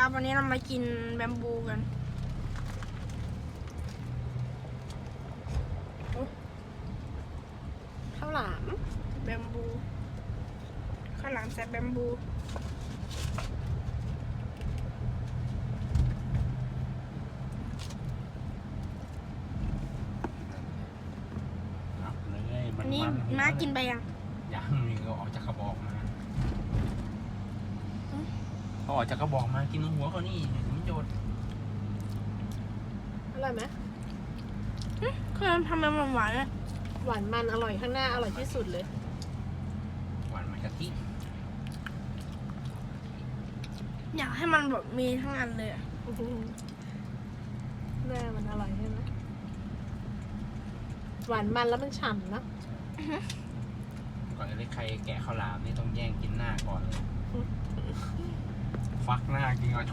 ครับ วันนี้เรามากินแบมบูกัน ข้าวหลาม แบมบู ข้าวหลามใส่แบมบูนับเลยมัอันนนี้มันม้ากินไปยัง ยังมีก็ออกจากกระบอกมาอืม พอออกจากกระบอกมากินหัวเขานี่มันโยนอร่อยไหมคือทำไมมันหวานเลยหวานมันอร่อยข้างหน้าอร่อยที่สุดเลย หวานมันกะทิอยากให้มันแบบมีทั้งอันเลยอะหน้ามันอร่อยใช่ไหมหวานมันแล้วมันฉ่ำนะก่อนจะได้ใครแกะข้าวหลามนี่ต้องแย่งกินหน้าก่อนเลย ฟักหน้ากินก่อน